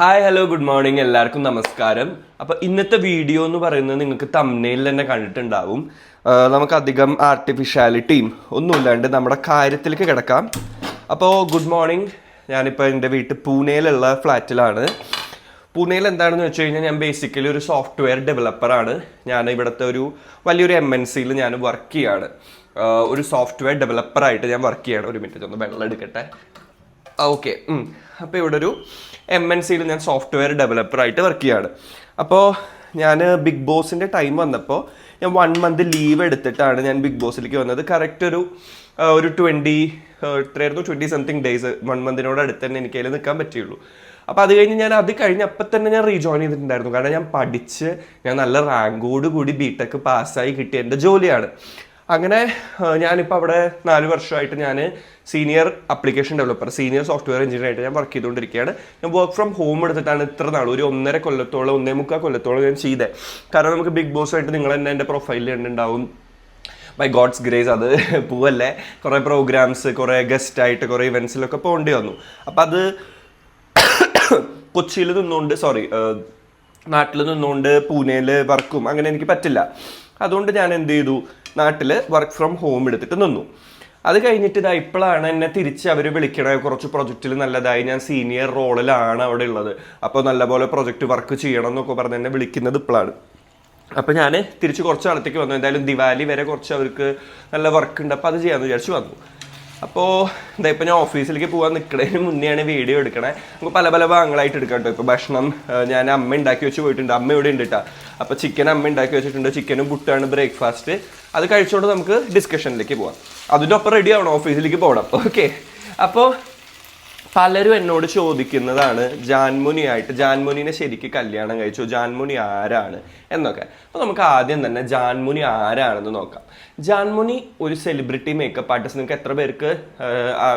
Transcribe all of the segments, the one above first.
Hi hello good morning എല്ലാവർക്കും നമസ്കാരം. അപ്പോൾ ഇന്നത്തെ വീഡിയോ എന്ന് പറയുന്നത് നിങ്ങൾക്ക് തമ്മനയിൽ തന്നെ കണ്ടിട്ടുണ്ടാവും. നമുക്കധികം ആർട്ടിഫിഷ്യാലിറ്റിയും ഒന്നുമില്ലാണ്ട് നമ്മുടെ കാര്യത്തിലേക്ക് കിടക്കാം. അപ്പോൾ ഗുഡ് മോർണിംഗ് ഞാനിപ്പോൾ എന്റെ വീട്ടിൽ പൂനെയിലുള്ള ഫ്ലാറ്റിലാണ്. പൂനെയിൽ എന്താണെന്ന് വെച്ച് കഴിഞ്ഞാൽ ഞാൻ ബേസിക്കലി ഒരു സോഫ്റ്റ്വെയർ ഡെവലപ്പറാണ് ഞാൻ ഇവിടുത്തെ ഒരു വലിയൊരു എം എൻ സിയിൽ ഞാൻ വർക്ക് ചെയ്യാണ്. ഒരു സോഫ്റ്റ്വെയർ ഡെവലപ്പറായിട്ട് ഞാൻ വർക്ക് ചെയ്യാണ്. ഒരു മിനിറ്റ് ഒന്ന് വെള്ളം എടുക്കട്ടെ. ഓക്കെ അപ്പോൾ ഇവിടെ ഒരു എം എൻ സിയിൽ ഞാൻ സോഫ്റ്റ്വെയർ ഡെവലപ്പറായിട്ട് വർക്ക് ചെയ്യാണ്. അപ്പോൾ ഞാൻ ബിഗ് ബോസിന്റെ ടൈം വന്നപ്പോൾ ഞാൻ വൺ മന്ത് ലീവ് എടുത്തിട്ടാണ് ഞാൻ ബിഗ് ബോസിലേക്ക് വന്നത്. കറക്റ്റ് ഒരു ഒരു ട്വന്റി എത്രയായിരുന്നു? ട്വന്റി സംതിങ് ഡേയ്സ് വൺ മന്തിനോട് അടുത്ത് തന്നെ എനിക്ക് അതിൽ നിൽക്കാൻ പറ്റുള്ളൂ അപ്പോൾ അത് കഴിഞ്ഞ് ഞാൻ അത് കഴിഞ്ഞ് അപ്പം തന്നെ ഞാൻ റീജോയിൻ ചെയ്തിട്ടുണ്ടായിരുന്നു. കാരണം ഞാൻ പഠിച്ച് ഞാൻ നല്ല റാങ്കോട് കൂടി ബി ടെക് പാസ്സായി കിട്ടിയ എന്റെ ജോലിയാണ്. അങ്ങനെ ഞാനിപ്പോൾ അവിടെ നാല് വർഷമായിട്ട് ഞാൻ senior application developer senior software engineer ആയിട്ട് ഞാൻ വർക്ക് ചെയ്തുകൊണ്ടിരിക്കുകയാണ്. ഞാൻ വർക്ക് ഫ്രം ഹോം എടുത്തിട്ടാണ് ഇത്ര നാൾ ഒരു ഒന്നര കൊല്ലത്തോളം ഒന്നേ മുക്കാൽ കൊല്ലത്തോളം ഞാൻ ചെയ്തത് കാരണം നമുക്ക് ബിഗ് ബോസ് ആയിട്ട് നിങ്ങൾ തന്നെ എന്റെ പ്രൊഫൈലിൽ കണ്ടുണ്ടാവും ബൈ ഗോഡ്സ് ഗ്രേസ് അത് പോവല്ലേ? കുറേ പ്രോഗ്രാംസ് കുറേ ഗസ്റ്റ് ആയിട്ട് കുറേ ഇവൻസിലൊക്കെ പോകേണ്ടി വന്നു. അപ്പം അത് കൊച്ചിയിൽ നിന്നുകൊണ്ട് സോറി നാട്ടിൽ നിന്നുകൊണ്ട് പൂനെയിൽ വർക്കും അങ്ങനെ എനിക്ക് പറ്റില്ല. അതുകൊണ്ട് ഞാൻ എന്ത് ചെയ്തു? നാട്ടിൽ വർക്ക് ഫ്രം ഹോം എടുത്തിട്ട് നിന്നു. അത് കഴിഞ്ഞിട്ട് ഇതാ ഇപ്പോഴാണ് എന്നെ തിരിച്ച് അവർ വിളിക്കണേ. കുറച്ച് പ്രൊജക്റ്റിൽ നല്ലതായി ഞാൻ സീനിയർ റോളിലാണ് അവിടെ ഉള്ളത്. അപ്പോൾ നല്ലപോലെ പ്രൊജക്റ്റ് വർക്ക് ചെയ്യണം എന്നൊക്കെ പറഞ്ഞ് എന്നെ വിളിക്കുന്നത് ഇപ്പോഴാണ് അപ്പോൾ ഞാൻ തിരിച്ച് കുറച്ച് കാലത്തേക്ക് വന്നു. എന്തായാലും ദിവാലി വരെ കുറച്ച് അവർക്ക് നല്ല വർക്ക് ഉണ്ട്. അപ്പോൾ അത് ചെയ്യാമെന്ന് വിചാരിച്ച് വന്നു. അപ്പോൾ എന്താ ഇപ്പോൾ ഞാൻ ഓഫീസിലേക്ക് പോകാൻ നിൽക്കുന്നതിന് മുന്നെയാണ് വീഡിയോ എടുക്കണേ. നമുക്ക് പല പല ഭാഗങ്ങളായിട്ട് എടുക്കാം കേട്ടോ ഇപ്പോൾ ഭക്ഷണം ഞാൻ അമ്മ ഉണ്ടാക്കി വെച്ച് പോയിട്ടുണ്ട്. അമ്മ ഇവിടെ ഉണ്ട് കേട്ടോ അപ്പോൾ ചിക്കൻ അമ്മ ഉണ്ടാക്കി വെച്ചിട്ടുണ്ട്. ചിക്കനും പുട്ടാണ് ബ്രേക്ക്ഫാസ്റ്റ് അത് കഴിച്ചുകൊണ്ട് നമുക്ക് ഡിസ്കഷനിലേക്ക് പോകാം അതിന്റെ ഒപ്പം റെഡി ആവണം ഓഫീസിലേക്ക് പോകണം. ഓക്കെ അപ്പോൾ പലരും എന്നോട് ചോദിക്കുന്നതാണ് ജാൻമുനിയായിട്ട് ജാൻമുനിനെ ശരിക്ക് കല്യാണം കഴിച്ചു? ജാൻമുനി ആരാണ്? എന്നൊക്കെ. അപ്പോൾ നമുക്ക് ആദ്യം തന്നെ ജാൻമുനി ആരാണെന്ന് നോക്കാം. ജാൻമുനി ഒരു സെലിബ്രിറ്റി മേക്കപ്പ് ആർട്ടിസ്റ്റ് നിങ്ങൾക്ക് എത്ര പേർക്ക്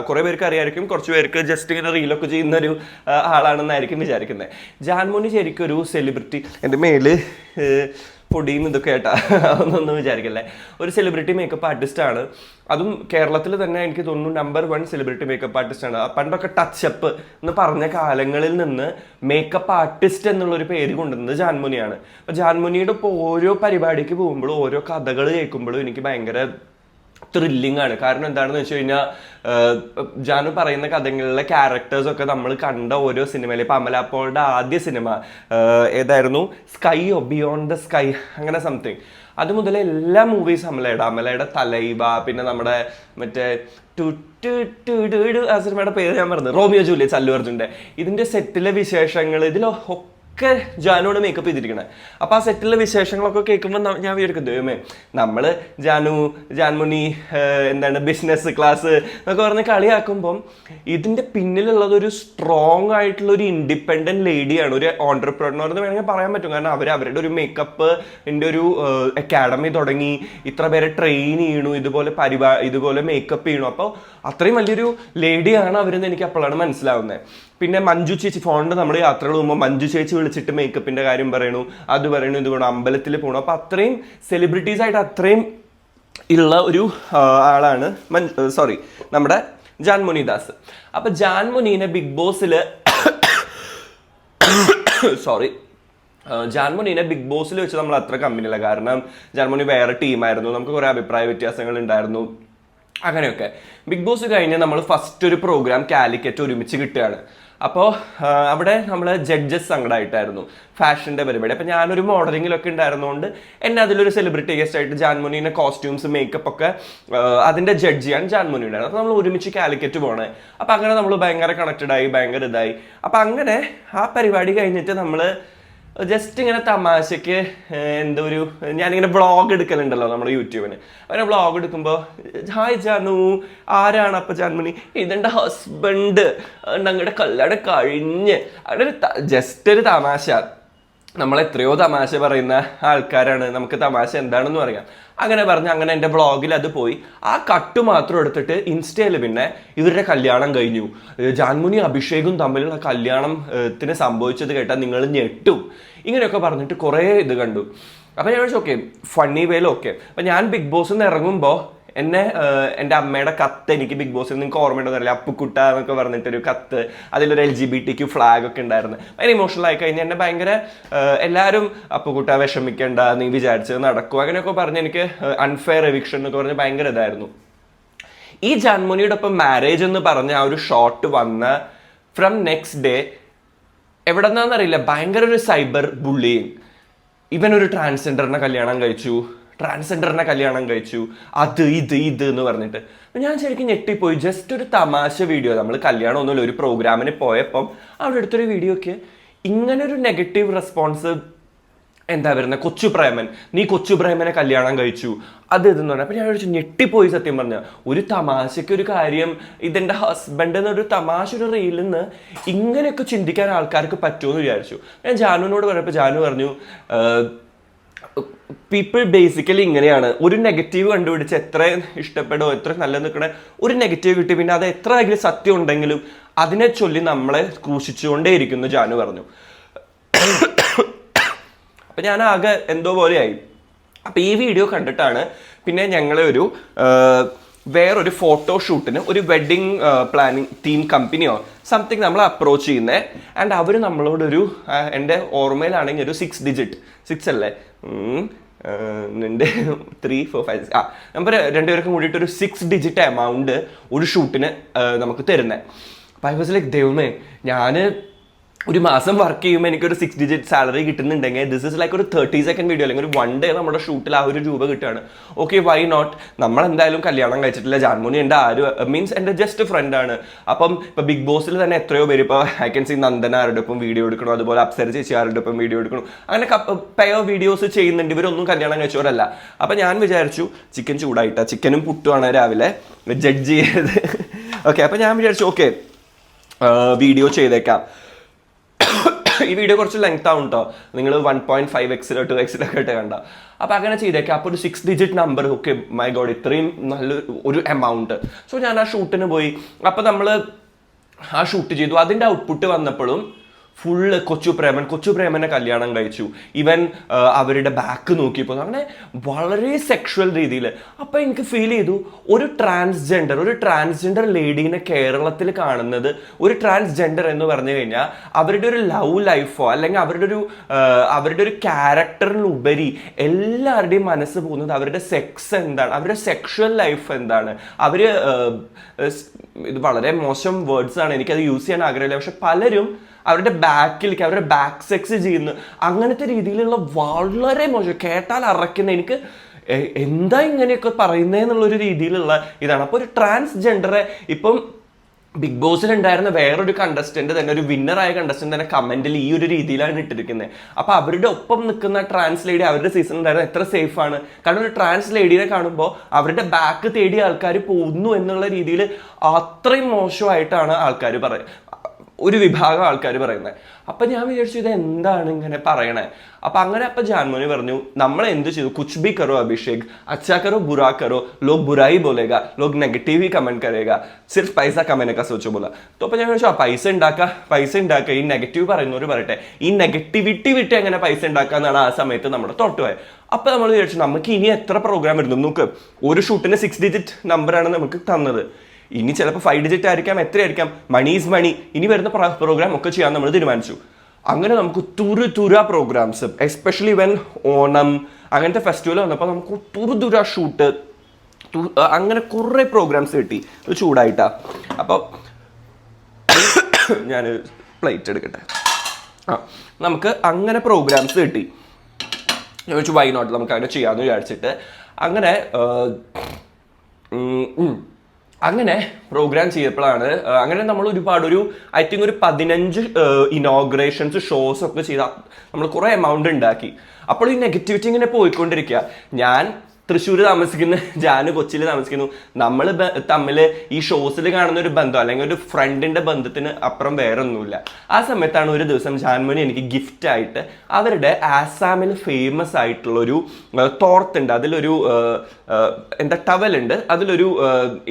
കുറെ പേർക്ക് അറിയായിരിക്കും. കുറച്ച് പേർക്ക് ജസ്റ്റ് ഇങ്ങനെ റീലൊക്കെ ചെയ്യുന്ന ഒരു ആളാണെന്നായിരിക്കും വിചാരിക്കുന്നത് ജാൻമുനി ശരിക്കും ഒരു സെലിബ്രിറ്റി എന്റെ മേൽ പൊടിയും ഇതൊക്കെ ആയിട്ടാ. ഒന്നൊന്നും വിചാരിക്കല്ലേ. ഒരു സെലിബ്രിറ്റി മേക്കപ്പ് ആർട്ടിസ്റ്റ് ആണ്. അതും കേരളത്തിൽ തന്നെ എനിക്ക് തോന്നുന്നു number one celebrity makeup artist ആണ്. പണ്ടൊക്കെ ടച്ചപ്പ് എന്ന് പറഞ്ഞ കാലങ്ങളിൽ നിന്ന് മേക്കപ്പ് ആർട്ടിസ്റ്റ് എന്നുള്ള ഒരു പേര് കൊണ്ടുവന്നത് ജാൻമുനിയാണ്. അപ്പൊ ജാൻമുനിയുടെ ഇപ്പോൾ ഓരോ പരിപാടിക്ക് പോകുമ്പോഴും ഓരോ കഥകൾ കേൾക്കുമ്പോഴും എനിക്ക് ഭയങ്കര ത്രില്ലിംഗ് ആണ്. കാരണം എന്താണെന്ന് വെച്ച് കഴിഞ്ഞാൽ ജാനു പറയുന്ന കഥകളിലെ ക്യാരക്ടേഴ്സ് ഒക്കെ നമ്മൾ കണ്ട ഓരോ സിനിമയിൽ ഇപ്പൊ അമലാപ്പോളുടെ ആദ്യ സിനിമ ഏതായിരുന്നു? Sky oh beyond the sky അങ്ങനെ സംതിങ് അത് മുതൽ എല്ലാ മൂവീസ് അമലയുടെ. അമലയുടെ തലൈവ പിന്നെ നമ്മുടെ മറ്റേ ടു ടു ആ സിനിമയുടെ പേര് ഞാൻ പറഞ്ഞു റോമിയോ ജൂലിയസ് അല്ലു അർജുന്റെ. ഇതിന്റെ സെറ്റിലെ വിശേഷങ്ങൾ ഇതിൽ ഒക്കെ ജാനുവാണ് മേക്കപ്പ് ചെയ്തിരിക്കണേ. അപ്പോൾ ആ സെറ്റിലെ വിശേഷങ്ങളൊക്കെ കേൾക്കുമ്പോൾ ഞാൻ വിചാരിക്കും ദൈവമേ നമ്മൾ ജാനു ജാൻമുനി എന്താണ് ബിസിനസ് ക്ലാസ് എന്നൊക്കെ പറഞ്ഞ് കളിയാക്കുമ്പം ഇതിന്റെ പിന്നിലുള്ളത് ഒരു സ്ട്രോങ് ആയിട്ടുള്ള ഒരു ഇൻഡിപെൻഡന്റ് ലേഡിയാണ് ഒരു ഓണ്ടർപ്രണർ എന്ന് വേണമെങ്കിൽ പറയാൻ പറ്റും. കാരണം അവർ അവരുടെ ഒരു മേക്കപ്പ് എന്റെ ഒരു അക്കാഡമി തുടങ്ങി ഇത്ര പേരെ ട്രെയിൻ ചെയ്യണു ഇതുപോലെ പരിപാ ഇതുപോലെ മേക്കപ്പ് ചെയ്യണു. അപ്പോൾ അത്രയും വലിയൊരു ലേഡിയാണ് അവരെന്ന് എനിക്ക് അപ്പോഴാണ് മനസ്സിലാവുന്നത്. പിന്നെ മഞ്ജു ചേച്ചി ഫോണിൽ നമ്മുടെ യാത്രകൾ പോകുമ്പോൾ മഞ്ജു ചേച്ചി വിളിച്ചിട്ട് മേക്കപ്പിന്റെ കാര്യം പറയണു അത് പറയണു ഇത് വേണം അമ്പലത്തിൽ പോകണം അപ്പോൾ അത്രയും സെലിബ്രിറ്റീസ് ആയിട്ട് അത്രയും ഉള്ള ഒരു ആളാണ് ആളാണ് സോറി നമ്മുടെ ജാൻമുനി ദാസ് അപ്പൊ ജാൻമുനീനെ ബിഗ് ബോസിൽ സോറി ജാൻമുനിനെ ബിഗ് ബോസിൽ വെച്ച് നമ്മൾ അത്ര കമ്പനിയില്ല. കാരണം ജാൻമുനി വേറെ ടീമായിരുന്നു നമുക്ക് കുറേ അഭിപ്രായ വ്യത്യാസങ്ങൾ ഉണ്ടായിരുന്നു. അങ്ങനെയൊക്കെ. ബിഗ് ബോസ് കഴിഞ്ഞ് നമ്മൾ ഫസ്റ്റ് ഒരു പ്രോഗ്രാം കാലിക്കറ്റ് ഒരുമിച്ച് കിട്ടുകയാണ്. അപ്പോൾ അവിടെ നമ്മൾ ജഡ്ജസ് സങ്കടമായിട്ടായിരുന്നു ഫാഷന്റെ പരിപാടി. അപ്പോൾ ഞാനൊരു മോഡലിങ്ങിലൊക്കെ ഉണ്ടായിരുന്നതുകൊണ്ട് എന്നെ അതിലൊരു സെലിബ്രിറ്റി ഗസ്റ്റ് ആയിട്ട് ജാൻമുനീന്റെ കോസ്റ്റ്യൂംസ് മേക്കപ്പ് ഒക്കെ അതിന്റെ ജഡ്ജ് ചെയ്യാൻ ജാൻമുനി ഉണ്ടായിരുന്നു. അപ്പോൾ നമ്മൾ ഒരുമിച്ച് കാലിക്കറ്റ് പോകണേ അപ്പോൾ അങ്ങനെ നമ്മൾ ഭയങ്കര കണക്റ്റഡ് ആയി ഭയങ്കര ഇതായി. അപ്പോൾ അങ്ങനെ ആ പരിപാടി കഴിഞ്ഞിട്ട് നമ്മൾ ജസ്റ്റ് ഇങ്ങനെ തമാശയ്ക്ക് എന്തോ ഒരു ഞാനിങ്ങനെ വ്ളോഗ് എടുക്കലുണ്ടല്ലോ നമ്മുടെ യൂട്യൂബിന്. അങ്ങനെ വ്ളോഗ് എടുക്കുമ്പോൾ ഹായ് ജാനു ആരാണ് അപ്പൊ ജാൻമണി? ഇതെന്റെ ഹസ്ബൻഡ് ഞങ്ങളുടെ കല്യാണം കഴിഞ്ഞ്? അങ്ങനെ ഒരു ജസ്റ്റ് ഒരു തമാശ. നമ്മൾ എത്രയോ തമാശ പറയുന്ന ആൾക്കാരാണ്. നമുക്ക് തമാശ എന്താണെന്ന് പറയാം അങ്ങനെ പറഞ്ഞ് അങ്ങനെ എന്റെ ബ്ലോഗിൽ അത് പോയി. ആ കട്ട് മാത്രം എടുത്തിട്ട് ഇൻസ്റ്റയിൽ പിന്നെ ഇവരുടെ കല്യാണം കഴിഞ്ഞു. ജാൻമുനി അഭിഷേകും തമ്മിലുള്ള കല്യാണം ഏഹ് ത്തിന് സംഭവിച്ചത് കേട്ടാൽ നിങ്ങൾ ഞെട്ടും. ഇങ്ങനെയൊക്കെ പറഞ്ഞിട്ട് കുറേ ഇത് കണ്ടു. അപ്പോൾ ഞാൻ ഓക്കെ ഫണ്ണി വേലോ ഓക്കെ അപ്പൊ ഞാൻ ബിഗ് ബോസിൽ നിന്ന് ഇറങ്ങുമ്പോൾ എന്നെ എന്റെ അമ്മയുടെ കത്ത് എനിക്ക് ബിഗ് ബോസിൽ നിങ്ങൾക്ക് ഓർമ്മയുണ്ടോ അറിയില്ല. അപ്പുക്കുട്ട എന്നൊക്കെ പറഞ്ഞിട്ടൊരു കത്ത്. അതിലൊരു L G B T Q flag ഒക്കെ ഉണ്ടായിരുന്നു. ഭയങ്കര ഇമോഷണൽ ആയി കഴിഞ്ഞാൽ എന്നെ ഭയങ്കര എല്ലാവരും അപ്പുക്കുട്ട വിഷമിക്കേണ്ട നീ വിചാരിച്ചത് നടക്കും. അങ്ങനെയൊക്കെ പറഞ്ഞ് എനിക്ക് അൺഫെയർ എവിക്ഷൻ എന്നൊക്കെ പറഞ്ഞ് ഭയങ്കര ഇതായിരുന്നു. ഈ ജാൻമുനിയുടെ ഒപ്പം മാരേജ് എന്ന് പറഞ്ഞ ആ ഒരു ഷോട്ട് വന്ന ഫ്രം നെക്സ്റ്റ് ഡേ എവിടെ നിന്നാന്നറിയില്ല ഭയങ്കര ഒരു സൈബർ ബുള്ളിങ് ഇവനൊരു ട്രാൻസ്ജെൻഡറിനെ കല്യാണം കഴിച്ചു. ട്രാൻസ്ജെൻഡറിനെ കല്യാണം കഴിച്ചു. അത് ഇത് ഇത് എന്ന് പറഞ്ഞിട്ട്. ഞാൻ ശരിക്കും ഞെട്ടിപ്പോയി. ജസ്റ്റ് ഒരു തമാശ വീഡിയോ നമ്മൾ കല്യാണം ഒന്നുമില്ല ഒരു പ്രോഗ്രാമിന് പോയപ്പം അവിടെ എടുത്തൊരു വീഡിയോ ഒക്കെ. ഇങ്ങനെ ഒരു നെഗറ്റീവ് റെസ്പോൺസ് എന്താ വരുന്നത് കൊച്ചു പ്രേമൻ. നീ കൊച്ചു പ്രേമനെ കല്യാണം കഴിച്ചു. അത് ഇതെന്ന് പറഞ്ഞാൽ അപ്പം ഞാൻ ചോദിച്ചു ഞെട്ടിപ്പോയി സത്യം പറഞ്ഞ. ഒരു തമാശയ്ക്ക് ഒരു കാര്യം ഇതെന്റെ ഹസ്ബൻഡ് എന്നൊരു തമാശ ഒരു റീലിൽ നിന്ന് ഇങ്ങനെയൊക്കെ ചിന്തിക്കാൻ ആൾക്കാർക്ക് പറ്റുമെന്ന് വിചാരിച്ചു. ഞാൻ ജാനുവിനോട് പറഞ്ഞപ്പോൾ ജാനു പറഞ്ഞു പീപ്പിൾ ബേസിക്കലി ഇങ്ങനെയാണ്. ഒരു നെഗറ്റീവ് കണ്ടുപിടിച്ച് എത്ര ഇഷ്ടപ്പെടോ എത്ര നല്ല നിൽക്കണ ഒരു നെഗറ്റീവ് കിട്ടി പിന്നെ അത് എത്ര അതിൽ സത്യം ഉണ്ടെങ്കിലും അതിനെ ചൊല്ലി നമ്മളെ ക്രൂശിച്ചുകൊണ്ടേയിരിക്കുന്നു ജാനു പറഞ്ഞു. അപ്പൊ ഞാൻ ആകെ എന്തോ പോലെയായി. അപ്പൊ ഈ വീഡിയോ കണ്ടിട്ടാണ് പിന്നെ ഞങ്ങളെ ഒരു വേറൊരു ഫോട്ടോ ഷൂട്ടിന് ഒരു വെഡിങ് പ്ലാനിങ് തീം കമ്പനിയോ സംതിങ് നമ്മൾ അപ്രോച്ച് ചെയ്യുന്നത് ആൻഡ് അവർ നമ്മളോടൊരു എന്റെ ഓർമ്മയിലാണെങ്കിൽ ഒരു സിക്സ് ഡിജിറ്റ് സിക്സ് അല്ലേ? രണ്ട് ത്രീ ഫോർ ഫൈവ് ആ നമ്പർ രണ്ടുപേർക്കും കൂടിയിട്ട് ഒരു സിക്സ് ഡിജിറ്റ് എമൗണ്ട് ഒരു ഷൂട്ടിന് നമുക്ക് തരുന്നത് അപ്പം ഐ വാസ് ലൈക്ക് ദൈവമേ ഞാൻ ഒരു മാസം വർക്ക് ചെയ്യുമ്പോൾ എനിക്കൊരു സിക്സ് ഡിജിറ്റ് സാലറി കിട്ടുന്നുണ്ടെങ്കിൽ ദിസ് ഇസ് ലൈക്ക് ഒരു തേർട്ടി സെക്കൻഡ് വീഡിയോ അല്ലെങ്കിൽ ഒരു വൺ ഡേ നമ്മുടെ ഷൂട്ടിൽ ആ ഒരു രൂപ കിട്ടുകയാണ്. ഓക്കെ വൈ നോട്ട് നമ്മൾ എന്തായാലും കല്യാണം കഴിച്ചിട്ടില്ല. ജാൻമോനി എന്റെ ആര് മീൻസ് എന്റെ ജസ്റ്റ് ഫ്രണ്ട് ആണ്. അപ്പം ഇപ്പം ബിഗ് ബോസിൽ തന്നെ എത്രയോ പേര് ഇപ്പോൾ ഐ കൻ സി നന്ദന ആരുടെ ഒപ്പം വീഡിയോ എടുക്കണം? അതുപോലെ അപ്സര ചേച്ചി ആരുടെ ഒപ്പം വീഡിയോ എടുക്കണം? അങ്ങനെ പെയോ വീഡിയോസ് ചെയ്യുന്നുണ്ട്. ഇവരൊന്നും കല്യാണം കഴിച്ചവരല്ല. അപ്പം ഞാൻ വിചാരിച്ചു ചിക്കൻ ചൂടായിട്ട. ചിക്കനും പുട്ടുമാണ് രാവിലെ ജഡ്ജ് ചെയ്ത് ഓക്കെ അപ്പം ഞാൻ വിചാരിച്ചു ഓക്കെ വീഡിയോ ചെയ്തേക്കാം. ഈ വീഡിയോ കുറച്ച് ലെങ്ത് ആവും കേട്ടോ നിങ്ങൾ വൺ പോയിന്റ് ഫൈവ് എക്സിലോ ടു എക്സിലൊക്കെ ആയിട്ട് കണ്ട. അപ്പൊ അങ്ങനെ ചെയ്തേക്കാം. അപ്പോൾ ഒരു six digit number okay my god ഇത്രയും നല്ല ഒരു എമൗണ്ട് സോ ഞാൻ ആ ഷൂട്ടിന് പോയി. അപ്പോൾ നമ്മൾ ആ ഷൂട്ട് ചെയ്തു. അതിന്റെ ഔട്ട്പുട്ട് വന്നപ്പോഴും ഫുള്ള് കൊച്ചു പ്രേമൻ കൊച്ചു പ്രേമനെ കല്യാണം കഴിച്ചു. ഇവൻ അവരുടെ ബാക്ക് നോക്കിയപ്പോൾ അങ്ങനെ വളരെ സെക്ഷുവൽ രീതിയിൽ അപ്പം എനിക്ക് ഫീൽ ചെയ്തു ഒരു ട്രാൻസ്ജെൻഡർ ഒരു ട്രാൻസ്ജെൻഡർ ലേഡീനെ കേരളത്തിൽ കാണുന്നത് ഒരു ട്രാൻസ്ജെൻഡർ എന്ന് പറഞ്ഞു കഴിഞ്ഞാൽ അവരുടെ ഒരു ലവ് ലൈഫോ അല്ലെങ്കിൽ അവരുടെ ഒരു അവരുടെ ഒരു ക്യാരക്ടറിനുപരി എല്ലാവരുടെയും മനസ്സ് പോകുന്നത് അവരുടെ സെക്സ് എന്താണ് അവരുടെ സെക്ഷുവൽ ലൈഫ് എന്താണ്. അവർ ഇത് വളരെ മോശം വേർഡ്സ് ആണ്. എനിക്കത് യൂസ് ചെയ്യാൻ ആഗ്രഹമില്ല. പക്ഷെ പലരും അവരുടെ ബാക്കിലേക്ക് അവരുടെ ബാക്ക് സെക്സ് ചെയ്യുന്നു. അങ്ങനത്തെ രീതിയിലുള്ള വളരെ മോശം കേട്ടാൽ അറയ്ക്കുന്ന എനിക്ക് എന്താ ഇങ്ങനെയൊക്കെ പറയുന്നതെന്നുള്ളൊരു രീതിയിലുള്ള ഇതാണ്. അപ്പോൾ ഒരു ട്രാൻസ്ജെൻഡറെ ഇപ്പം ബിഗ് ബോസിൽ ഉണ്ടായിരുന്ന വേറൊരു കണ്ടസ്റ്റന്റ് തന്നെ ഒരു വിന്നറായ കണ്ടസ്റ്റന്റ് തന്നെ കമന്റിൽ ഈ ഒരു രീതിയിലാണ് ഇട്ടിരിക്കുന്നത് അപ്പോൾ അവരുടെ ഒപ്പം നിൽക്കുന്ന ട്രാൻസ് ലേഡി അവരുടെ സീസൺ ഉണ്ടായിരുന്നത് എത്ര സേഫ് ആണ്? കാരണം ഒരു ട്രാൻസ് ലേഡിനെ കാണുമ്പോൾ അവരുടെ ബാക്ക് തേടി ആൾക്കാർ പോകുന്നു എന്നുള്ള രീതിയിൽ അത്രയും മോശമായിട്ടാണ് ആൾക്കാർ പറയുന്നത്. ഒരു വിഭാഗം ആൾക്കാർ പറയുന്നത് അപ്പം ഞാൻ വിചാരിച്ചു ഇത് എന്താണ് ഇങ്ങനെ പറയണേ? അപ്പം അങ്ങനെ അപ്പം ജാൻമോനി പറഞ്ഞു നമ്മൾ എന്ത് ചെയ്തു? കുച്ച് ബി കറോ അഭിഷേക് അച്ഛാ കറോ ബുറാ കറോ ലോക് ബുറായി ബോലേഗ ലോക് നെഗറ്റീവ് കമന്റ് കരേഗ സിർഫ് പൈസ കമനൊക്കെ സോച്ചു പോലെ അപ്പോൾ ഞാൻ ചോദിച്ചു ആ പൈസ ഉണ്ടാക്കുക പൈസ ഉണ്ടാക്കുക ഈ നെഗറ്റീവ് പറയുന്നവർ പറയട്ടെ. ഈ നെഗറ്റിവിറ്റി വിട്ട് എങ്ങനെ പൈസ ഉണ്ടാക്കുക എന്നാണ് ആ സമയത്ത് നമ്മുടെ തോട്ടുപോയത് അപ്പം നമ്മൾ വിചാരിച്ചു നമുക്ക് ഇനി എത്ര പ്രോഗ്രാം വരുന്നു നമുക്ക് ഒരു ഷൂട്ടിന് സിക്സ് ഡിജിറ്റ് നമ്പറാണ് നമുക്ക് തന്നത്. ഇനി ചിലപ്പോൾ ഫൈവ് ഡിജിറ്റ് ആയിരിക്കാം എത്രയായിരിക്കാം? മണി ഈസ് മണി ഇനി വരുന്ന പ്രോഗ്രാം ഒക്കെ ചെയ്യാൻ നമ്മൾ തീരുമാനിച്ചു. അങ്ങനെ നമുക്ക് തുരു തുര പ്രോഗ്രാംസ് എസ്പെഷ്യലി വെൻ ഓണം അങ്ങനത്തെ ഫെസ്റ്റിവൽ വന്നപ്പോൾ നമുക്ക് തുരു തുര ഷൂട്ട് അങ്ങനെ കുറേ പ്രോഗ്രാംസ് കിട്ടി. ചൂടായിട്ടാ. അപ്പോൾ ഞാൻ പ്ലേറ്റ് എടുക്കട്ടെ. ആ നമുക്ക് അങ്ങനെ പ്രോഗ്രാംസ് കിട്ടി. ചോദിച്ചു വൈ നോട്ട് നമുക്ക് അങ്ങനെ ചെയ്യാമെന്ന് വിചാരിച്ചിട്ട്. അങ്ങനെ. അങ്ങനെ പ്രോഗ്രാം ചെയ്തപ്പോഴാണ് അങ്ങനെ നമ്മൾ ഒരുപാട് ഒരു ഐ തിങ്ക് ഒരു പതിനഞ്ച് ഇനോഗ്രേഷൻസ് ഷോസ് ഒക്കെ ചെയ്ത നമ്മൾ കുറേ എമൗണ്ട് ഉണ്ടാക്കി. അപ്പോൾ ഈ നെഗറ്റിവിറ്റി ഇങ്ങനെ പോയിക്കൊണ്ടിരിക്കുക ഞാൻ തൃശ്ശൂർ താമസിക്കുന്ന ജാന് കൊച്ചിയിൽ താമസിക്കുന്നു. നമ്മൾ തമ്മിൽ ഈ ഷോസിൽ കാണുന്ന ഒരു ബന്ധം അല്ലെങ്കിൽ ഒരു ഫ്രണ്ടിന്റെ ബന്ധത്തിന് അപ്പുറം വേറെ ഒന്നുമില്ല ആ സമയത്താണ് ഒരു ദിവസം ജാൻമണി എനിക്ക് ഗിഫ്റ്റ് ആയിട്ട് അവരുടെ ആസാമിൽ ഫേമസ് ആയിട്ടുള്ളൊരു തോർത്തുണ്ട്. അതിലൊരു എന്താ ടവൽ ഉണ്ട് അതിലൊരു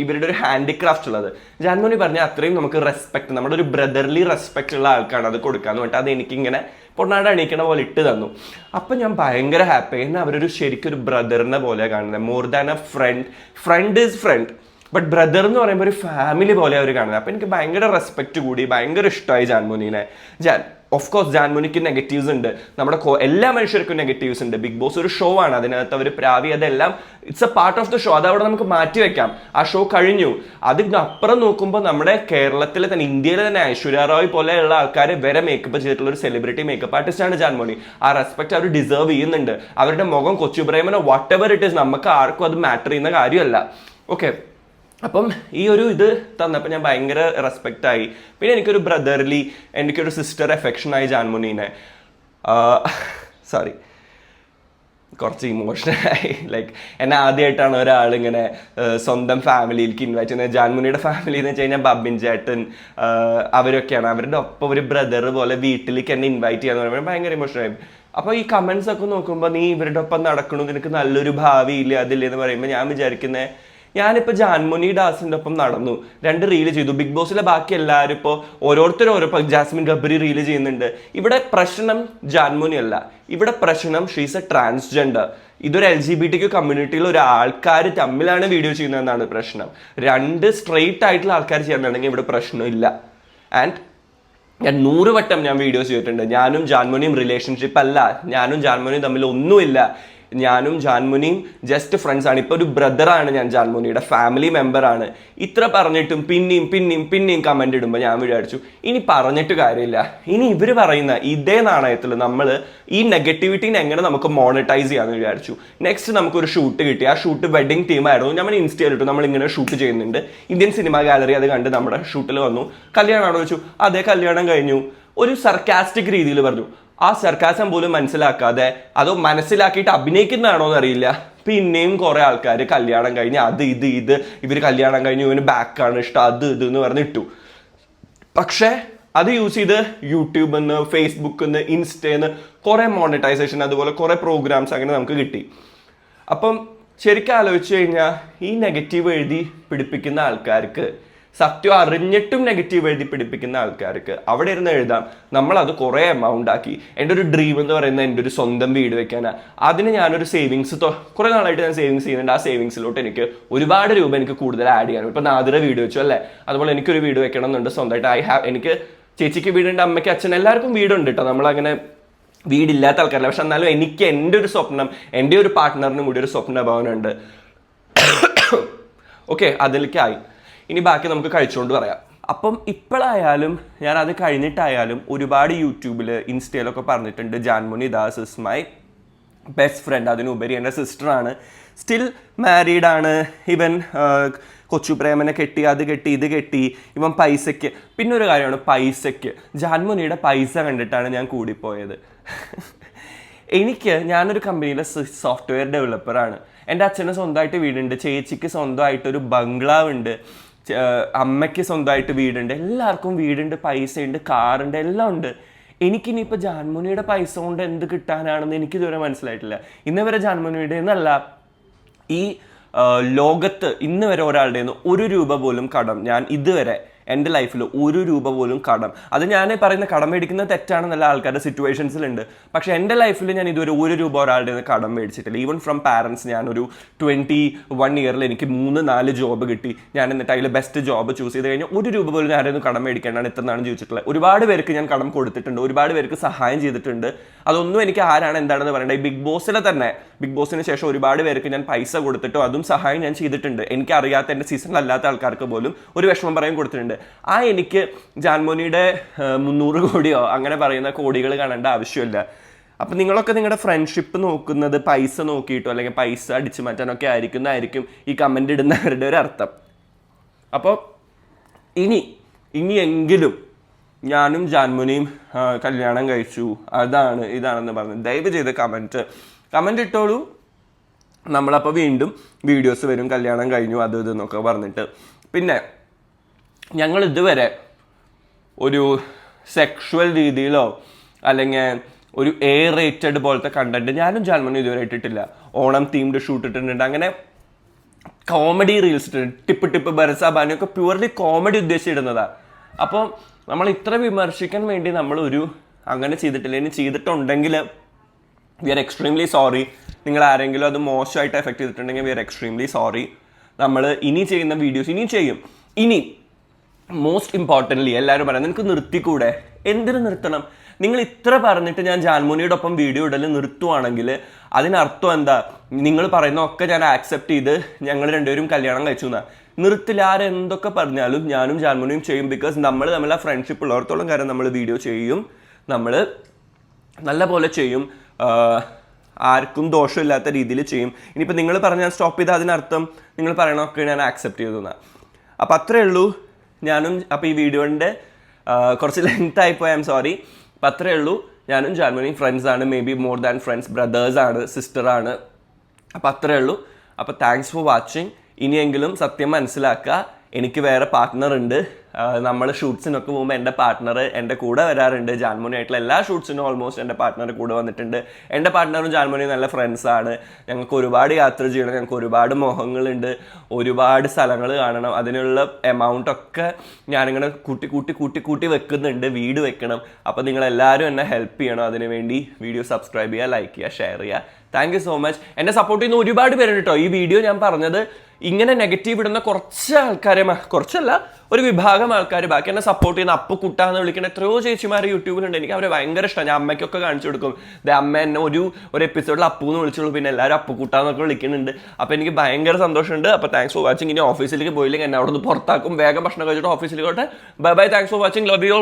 ഇവരുടെ ഒരു ഹാൻഡിക്രാഫ്റ്റ് ഉള്ളത്. ജാൻമോനി പറഞ്ഞ അത്രയും നമുക്ക് റെസ്പെക്ട് നമ്മുടെ ഒരു ബ്രദർലി റെസ്പെക്ട് ഉള്ള ആൾക്കാണ് അത് കൊടുക്കാന്ന് പറഞ്ഞിട്ട് അത് എനിക്കിങ്ങനെ പൊണ്ണാട് അണിയിക്കണ പോലെ ഇട്ട് തന്നു. അപ്പം ഞാൻ ഭയങ്കര ഹാപ്പി എന്നെ അവരൊരു ശരിക്കൊരു ബ്രദറിനെ പോലെ കാണുന്നത് more than a friend friend is friend but brother എന്ന് പറയുമ്പോൾ ഒരു ഫാമിലി പോലെ അവർ കാണുന്നത് അപ്പം എനിക്ക് ഭയങ്കര റെസ്പെക്റ്റ് കൂടി ഭയങ്കര ഇഷ്ടമായി ജാൻമോനീനെ. ജാൻ. ഓഫ് കോഴ്സ് ജാൻമുനിക്ക് നെഗറ്റീവ്സ് ഉണ്ട്. നമ്മുടെ എല്ലാ മനുഷ്യർക്കും നെഗറ്റീവ്സ് ഉണ്ട്. ബിഗ് ബോസ് ഒരു ഷോ ആണ്. അതിനകത്ത് അവർ പ്രാവി അതെല്ലാം it's a part of the show അത് അവിടെ നമുക്ക് മാറ്റി വെക്കാം. ആ ഷോ കഴിഞ്ഞു. അതിനപ്പുറം നോക്കുമ്പോൾ നമ്മുടെ കേരളത്തിലെ തന്നെ ഇന്ത്യയിലെ തന്നെ ഐശ്വര്യ റോയ് പോലെയുള്ള ആൾക്കാർ വരെ മേക്കപ്പ് ചെയ്തിട്ടുള്ള ഒരു സെലിബ്രിറ്റി മേക്കപ്പ് ആർട്ടിസ്റ്റ് ആണ് ജാൻമോണി ആ റെസ്പെക്ട് അവർ ഡിസേർവ് ചെയ്യുന്നുണ്ട്. അവരുടെ മുഖം കൊച്ചു പ്രേമനോ വാട്ട് എവർ ഇറ്റ് ഇസ് നമുക്ക് ആർക്കും അത് മാറ്റർ ചെയ്യുന്ന കാര്യമല്ല. ഓക്കെ അപ്പം ഈ ഒരു ഇത് തന്നപ്പോൾ ഞാൻ ഭയങ്കര റെസ്പെക്റ്റ് ആയി. പിന്നെ എനിക്കൊരു ബ്രദർലി എനിക്കൊരു സിസ്റ്റർ എഫെക്ഷൻ ആയി ജാൻമുനീനെ സോറി കുറച്ച് ഇമോഷണലായി ലൈക്ക് എന്നെ ആദ്യമായിട്ടാണ് ഒരാൾ ഇങ്ങനെ സ്വന്തം ഫാമിലിയിലേക്ക് ഇൻവൈറ്റ് ചെയ്യുന്നത്. ജാൻമുനിയുടെ ഫാമിലി എന്ന് വെച്ച് കഴിഞ്ഞാൽ ബബിൻ ചേട്ടൻ അവരൊക്കെയാണ്. അവരുടെ ഒപ്പം ഒരു ബ്രദർ പോലെ വീട്ടിലേക്ക് എന്നെ ഇൻവൈറ്റ് ചെയ്യാന്ന് പറയുമ്പോൾ ഭയങ്കര ആയി. അപ്പോൾ ഈ കമൻസ് ഒക്കെ നോക്കുമ്പോൾ നീ ഇവരുടെ ഒപ്പം നടക്കണു നിനക്ക് നല്ലൊരു ഭാവി ഇല്ല അതില്ല എന്ന് പറയുമ്പോൾ ഞാൻ വിചാരിക്കുന്നത് ഞാനിപ്പോൾ ജാൻമുനി ഡാസിന്റെ ഒപ്പം നടന്നു. രണ്ട് റീൽ ചെയ്തു. ബിഗ് ബോസിലെ ബാക്കി എല്ലാവരും ഇപ്പോൾ ഓരോരുത്തരും ഓരോ ജാസ്മിൻ ഗബ്രി റീൽ ചെയ്യുന്നുണ്ട്. ഇവിടെ പ്രശ്നം ജാൻമുനി അല്ല. ഇവിടെ പ്രശ്നം ഷീസ് എ ട്രാൻസ്ജെൻഡർ ഇതൊരു എൽ ജി ബി ടി കമ്മ്യൂണിറ്റിയിൽ ഒരു ആൾക്കാർ തമ്മിലാണ് വീഡിയോ ചെയ്യുന്നതെന്നാണ് പ്രശ്നം. രണ്ട് സ്ട്രെയിറ്റ് ആയിട്ടുള്ള ആൾക്കാർ ചെയ്യുന്നുണ്ടെങ്കിൽ ഇവിടെ പ്രശ്നമില്ല ആൻഡ് ഞാൻ നൂറ് വട്ടം ഞാൻ വീഡിയോസ് ചെയ്തിട്ടുണ്ട്. ഞാനും ജാൻമോനിയും റിലേഷൻഷിപ്പ് അല്ല. ഞാനും ജാൻമോനിയും തമ്മിൽ ഒന്നുമില്ല. ഞാനും ജാൻമുനിയും ജസ്റ്റ് ഫ്രണ്ട്സ് ആണ്. ഇപ്പൊ ഒരു ബ്രദറാണ് ഞാൻ ജാൻമുനിയുടെ ഫാമിലി മെമ്പർ ആണ്. ഇത്ര പറഞ്ഞിട്ടും പിന്നെയും പിന്നെയും പിന്നെയും കമന്റ് ഇടുമ്പോൾ ഞാൻ വിചാരിച്ചു ഇനി പറഞ്ഞിട്ട് കാര്യമില്ല. ഇനി ഇവർ പറയുന്ന ഇതേ നാണയത്തിൽ നമ്മൾ ഈ നെഗറ്റിവിറ്റീനെ എങ്ങനെ നമുക്ക് മോണിറ്റൈസ് ചെയ്യാന്ന് വിചാരിച്ചു. നെക്സ്റ്റ് നമുക്കൊരു ഷൂട്ട് കിട്ടി. ആ ഷൂട്ട് വെഡിങ് ടീമായിരുന്നു നമ്മൾ ഇൻസ്റ്റയിലിട്ടു നമ്മൾ ഇങ്ങനെ ഷൂട്ട് ചെയ്യുന്നുണ്ട്. ഇന്ത്യൻ സിനിമാ ഗാലറി അത് കണ്ട് നമ്മുടെ ഷൂട്ടിൽ വന്നു. കല്യാണമാണോ ചോദിച്ചു. അതേ കല്യാണം കഴിഞ്ഞു. ഒരു സർക്കാസ്റ്റിക് രീതിയിൽ പറഞ്ഞു. ആ സർക്കാസം പോലും മനസ്സിലാക്കാതെ അതോ മനസ്സിലാക്കിയിട്ട് അഭിനയിക്കുന്നതാണോ എന്നറിയില്ല. പിന്നെയും കുറെ ആൾക്കാർ കല്യാണം കഴിഞ്ഞ് അത് ഇത് ഇത് ഇവർ കല്യാണം കഴിഞ്ഞ് ഇവന് ബാക്കാണ് ഇഷ്ടം അത് ഇത് എന്ന് പറഞ്ഞിട്ടു പക്ഷേ അത് യൂസ് ചെയ്ത് യൂട്യൂബിൽ നിന്ന് ഫേസ്ബുക്കിൽ നിന്ന് ഇൻസ്റ്റയിൽ നിന്ന് കുറേ മോണിറ്റൈസേഷൻ അതുപോലെ കുറേ പ്രോഗ്രാംസ് അങ്ങനെ നമുക്ക് കിട്ടി. അപ്പം ശരിക്കും ആലോചിച്ച് കഴിഞ്ഞാൽ ഈ നെഗറ്റീവ് എഴുതി പിടിപ്പിക്കുന്ന ആൾക്കാർക്ക് സത്യം അറിഞ്ഞിട്ടും നെഗറ്റീവ് എഴുതി പിടിപ്പിക്കുന്ന ആൾക്കാർക്ക് അവിടെ ഇരുന്ന് എഴുതാം. നമ്മൾ അത് കുറേ എമൗണ്ട് ആക്കി. എന്റെ ഒരു ഡ്രീം എന്ന് പറയുന്നത് എന്റെ ഒരു സ്വന്തം വീട് വെക്കാനാണ് അതിന് ഞാനൊരു സേവിങ്സ് കുറേ നാളായിട്ട് ഞാൻ സേവിങ്സ് ചെയ്യുന്നുണ്ട്. ആ സേവിങ്സിലോട്ട് എനിക്ക് ഒരുപാട് രൂപ എനിക്ക് കൂടുതൽ ആഡ് ചെയ്യാനും ഇപ്പം നാദിര വീട് വെച്ചു അല്ലേ? അതുപോലെ എനിക്കൊരു വീട് വെക്കണം എന്നുണ്ട് സ്വന്തമായിട്ട്. ഐ ഹാവ് എനിക്ക് ചേച്ചിക്ക് വീടുണ്ട് അമ്മയ്ക്ക് അച്ഛൻ എല്ലാവർക്കും വീടുണ്ട് കേട്ടോ നമ്മളങ്ങനെ വീടില്ലാത്ത ആൾക്കാരല്ല. പക്ഷെ എന്നാലും എനിക്ക് എന്റെ ഒരു സ്വപ്നം എന്റെ ഒരു പാർട്ട്ണറിനും കൂടി ഒരു സ്വപ്ന ഭവനുണ്ട് ഓക്കെ അതിലേക്കായി. ഇനി ബാക്കി നമുക്ക് കഴിച്ചുകൊണ്ട് പറയാം. അപ്പം ഇപ്പോഴായാലും ഞാൻ അത് കഴിഞ്ഞിട്ടായാലും ഒരുപാട് യൂട്യൂബിൽ ഇൻസ്റ്റയിലൊക്കെ പറഞ്ഞിട്ടുണ്ട് Jaanmoni Das is my best friend അതിനുപരി എന്റെ സിസ്റ്ററാണ് സ്റ്റിൽ മാരീഡ് ആണ്. ഇവൻ കൊച്ചു പ്രേമനെ കെട്ടി അത് കെട്ടി ഇത് കെട്ടി ഇവൻ പൈസയ്ക്ക്. പിന്നെ ഒരു കാര്യമാണ് പൈസയ്ക്ക്. ജാൻമുനിയുടെ പൈസ കണ്ടിട്ടാണ് ഞാൻ കൂടിപ്പോയത്. എനിക്ക് ഞാനൊരു കമ്പനിയിലെ സോഫ്റ്റ്വെയർ ഡെവലപ്പറാണ് എന്റെ അച്ഛന് സ്വന്തമായിട്ട് വീടുണ്ട് ചേച്ചിക്ക് സ്വന്തമായിട്ട് ഒരു ബംഗ്ലാവ് ഉണ്ട്. അമ്മയ്ക്ക് സ്വന്തമായിട്ട് വീടുണ്ട് എല്ലാവർക്കും വീടുണ്ട് പൈസയുണ്ട് കാറുണ്ട് എല്ലാം ഉണ്ട്. എനിക്കിനിയിപ്പോൾ ജാൻമുനിയുടെ പൈസ കൊണ്ട് എന്ത് കിട്ടാനാണെന്ന് എനിക്ക് ഇതുവരെ മനസ്സിലായിട്ടില്ല. ഇന്ന് വരെ ജാൻമുനിയുടെ എന്നല്ല ഈ ലോകത്ത് ഇന്ന് വരെ ഒരാളുടെ ഒരു രൂപ പോലും കടം ഞാൻ ഇതുവരെ എന്റെ ലൈഫിൽ ഒരു രൂപ പോലും കടം. അത് ഞാൻ പറയുന്ന കടം മേടിക്കുന്നത് തെറ്റാണെന്നല്ല ആൾക്കാരുടെ സിറ്റുവേഷൻസിലുണ്ട്. പക്ഷേ എന്റെ ലൈഫിൽ ഞാൻ ഇതുവരെ ഒരു രൂപ ഒരാളുടെ കടം മേടിച്ചിട്ടില്ല. ഈവൻ ഫ്രം പാരൻസ് ഞാനൊരു ട്വന്റി വൺ ഇയറിൽ എനിക്ക് മൂന്ന് നാല് ജോബ് കിട്ടി. ഞാൻ എന്നിട്ട് അതിൽ ബെസ്റ്റ് ജോബ് ചൂസ് ചെയ്ത് കഴിഞ്ഞാൽ ഒരു രൂപ പോലും ആരെയൊന്നും കടം മേടിക്കേണ്ടാണ് ഇത്ര നാളും ചോദിച്ചിട്ടുള്ളത് ഒരുപാട് പേർക്ക് ഞാൻ കടം കൊടുത്തിട്ടുണ്ട്. ഒരുപാട് പേർക്ക് സഹായം ചെയ്തിട്ടുണ്ട്. അതൊന്നും എനിക്ക് ആരാണ് എന്താണെന്ന് പറയേണ്ടത് ഈ ബിഗ് ബോസിലെ തന്നെ. ബിഗ് ബോസിന് ശേഷം ഒരുപാട് പേർക്ക് ഞാൻ പൈസ കൊടുത്തിട്ടോ അതും സഹായം ഞാൻ ചെയ്തിട്ടുണ്ട്. എനിക്കറിയാത്ത എന്റെ സീസണിലല്ലാത്ത ആൾക്കാർക്ക് പോലും ഒരു വിഷമം പറയാൻ കൊടുത്തിട്ടുണ്ട്. ആ എനിക്ക് ജാൻമോനിയുടെ മുന്നൂറ് കോടിയോ അങ്ങനെ പറയുന്ന കോടികൾ കാണേണ്ട ആവശ്യമില്ല. അപ്പം നിങ്ങളൊക്കെ നിങ്ങളുടെ ഫ്രണ്ട്ഷിപ്പ് നോക്കുന്നത് പൈസ നോക്കിയിട്ടോ അല്ലെങ്കിൽ പൈസ അടിച്ചു മാറ്റാനൊക്കെ ആയിരിക്കുന്നതായിരിക്കും ഈ കമന്റ് ഇടുന്നവരുടെ ഒരു അർത്ഥം. അപ്പോൾ ഇനി ഇനിയെങ്കിലും ഞാനും ജാൻമുനിയും കല്യാണം കഴിച്ചു. അതാണ് ഇതാണെന്ന് പറഞ്ഞു ദയവ് ചെയ്ത് കമന്റ് കമന്റ് ഇട്ടോളൂ. നമ്മളപ്പോൾ വീണ്ടും വീഡിയോസ് വരും കല്യാണം കഴിഞ്ഞു അത് ഇതെന്നൊക്കെ പറഞ്ഞിട്ട്. പിന്നെ ഞങ്ങൾ ഇതുവരെ ഒരു സെക്ഷുവൽ രീതിയിലോ അല്ലെങ്കിൽ ഒരു എ റേറ്റഡ് പോലത്തെ കണ്ടന്റ് ഞാനും ജാൽമനും ഇതുവരെ ഇട്ടിട്ടില്ല. ഓണം തീംഡ് ഷൂട്ട് ഇട്ടിട്ടുണ്ട്. അങ്ങനെ കോമഡി റീൽസ് ഇട്ടിട്ടുണ്ട്. ടിപ്പ് ടിപ്പ് ബരസാബാനി ഒക്കെ പ്യുവർലി കോമഡി ഉദ്ദേശിച്ചിടുന്നതാ. അപ്പോൾ നമ്മൾ ഇത്ര വിമർശിക്കാൻ വേണ്ടി നമ്മൾ ഒരു അങ്ങനെ ചെയ്തിട്ടില്ല. ഇനി ചെയ്തിട്ടുണ്ടെങ്കിൽ വി ആർ എക്സ്ട്രീംലി സോറി നിങ്ങൾ ആരെങ്കിലും അത് മോശമായിട്ട് എഫക്ട് ചെയ്തിട്ടുണ്ടെങ്കിൽ വി ആർ എക്സ്ട്രീംലി സോറി നമ്മൾ ഇനി ചെയ്യുന്ന വീഡിയോസ് ഇനിയും ചെയ്യും. ഇനി മോസ്റ്റ് ഇമ്പോർട്ടന്റ്ലി എല്ലാവരും പറയാം നിനക്ക് നിർത്തിക്കൂടെ? എന്തിനു നിർത്തണം? നിങ്ങൾ ഇത്ര പറഞ്ഞിട്ട് ഞാൻ ജാൻമോനിയുടെ ഒപ്പം വീഡിയോ ഇടൽ നിർത്തുവാണെങ്കിൽ അതിനർത്ഥം എന്താ? നിങ്ങൾ പറയുന്ന ഒക്കെ ഞാൻ ആക്സെപ്റ്റ് ചെയ്ത് ഞങ്ങൾ രണ്ടുപേരും കല്യാണം കഴിച്ചു എന്നാ നിർത്തില്ല ആരെന്തൊക്കെ പറഞ്ഞാലും ഞാനും ജാൻമോനിയും ചെയ്യും ബിക്കോസ് നമ്മൾ തമ്മിൽ ആ ഫ്രണ്ട്ഷിപ്പ് ഉള്ളിടത്തോളം കാര്യം നമ്മൾ വീഡിയോ ചെയ്യും. നമ്മൾ നല്ല പോലെ ചെയ്യും ആർക്കും ദോഷമില്ലാത്ത രീതിയിൽ ചെയ്യും. ഇനിയിപ്പോൾ നിങ്ങൾ പറഞ്ഞാൽ സ്റ്റോപ്പ് ചെയ്ത് അതിനർത്ഥം. നിങ്ങൾ പറയണമൊക്കെ ഞാൻ ആക്സെപ്റ്റ് ചെയ്തു എന്നാ അപ്പം അത്രയേ ഉള്ളൂ. ഞാനും അപ്പോൾ ഈ വീഡിയോന്റെ കുറച്ച് ലെങ്ത് ആയിപ്പോയി ഐ എം സോറി അപ്പം അത്രേ ഉള്ളൂ. ഞാനും ജർമ്മനി ഫ്രണ്ട്സ് ആണ് may be more than friends brothers ആണ് സിസ്റ്റർ ആണ്. അപ്പം അത്രേ ഉള്ളൂ. അപ്പോൾ താങ്ക്സ് ഫോർ വാച്ചിങ് ഇനിയെങ്കിലും സത്യം മനസ്സിലാക്കുക എനിക്ക് വേറെ പാർട്ട്ണർ ഉണ്ട്. നമ്മൾ ഷൂട്ട്സിനൊക്കെ പോകുമ്പോൾ എന്റെ പാർട്ട്ണർ എന്റെ കൂടെ വരാറുണ്ട്. ജാൻമോനിയായിട്ടുള്ള എല്ലാ ഷൂട്ട്സിനും ഓൾമോസ്റ്റ് എന്റെ പാർട്ട്ണർ കൂടെ വന്നിട്ടുണ്ട്. എന്റെ പാർട്ട്ണറും ജാൻമോനിയും നല്ല ഫ്രണ്ട്സാണ് ഞങ്ങൾക്ക് ഒരുപാട് യാത്ര ചെയ്യണം. ഞങ്ങൾക്ക് ഒരുപാട് മോഹങ്ങളുണ്ട്. ഒരുപാട് സ്ഥലങ്ങൾ കാണണം. അതിനുള്ള എമൗണ്ടൊക്കെ ഞാനിങ്ങനെ കൂട്ടി കൂട്ടി കൂട്ടി കൂട്ടി വെക്കുന്നുണ്ട്. വീട് വെക്കണം. അപ്പോൾ നിങ്ങളെല്ലാവരും എന്നെ ഹെൽപ്പ് ചെയ്യണം. അതിനുവേണ്ടി വീഡിയോ സബ്സ്ക്രൈബ് ചെയ്യുക ലൈക്ക് ചെയ്യുക ഷെയർ ചെയ്യുക. താങ്ക് യു സോ മച്ച് എന്നെ സപ്പോർട്ട് ചെയ്യുന്ന ഒരുപാട് പേരുണ്ട് കേട്ടോ ഈ വീഡിയോ ഞാൻ പറഞ്ഞത് ഇങ്ങനെ നെഗറ്റീവ് ഇടുന്ന കുറച്ച് ആൾക്കാരെ കുറച്ചല്ല ഒരു വിഭാഗം ആൾക്കാർ ബാക്കി എന്നെ സപ്പോർട്ട് ചെയ്യുന്ന അപ്പു കുട്ടാന്ന് വിളിക്കുന്ന എത്രയോ ചേച്ചിമാർ യൂട്യൂബിലുണ്ട്. എനിക്ക് അവരെ ഭയങ്കര ഇഷ്ടമാണ് ഞാൻ അമ്മയ്ക്കൊക്കെ കാണിച്ചു കൊടുക്കും. ദേ അമ്മ എന്നെ ഒരു ഒരു എപ്പിസോഡിൽ അപ്പു എന്ന് വിളിച്ചുള്ളൂ. പിന്നെ എല്ലാവരും അപ്പു കുട്ടാന്നൊക്കെ വിളിക്കുന്നുണ്ട്. അപ്പോൾ എനിക്ക് ഭയങ്കര സന്തോഷമുണ്ട്. അപ്പോൾ താങ്ക്സ് ഫോർ വാച്ചിങ് ഇനി ഓഫീസിലേക്ക് പോയില്ലെങ്കിൽ എന്നെ അവിടെ നിന്ന് പുറത്താക്കും. വേഗം ഭക്ഷണം കഴിച്ചിട്ട് ഓഫീസിലേക്ക് bye bye thanks for watching love you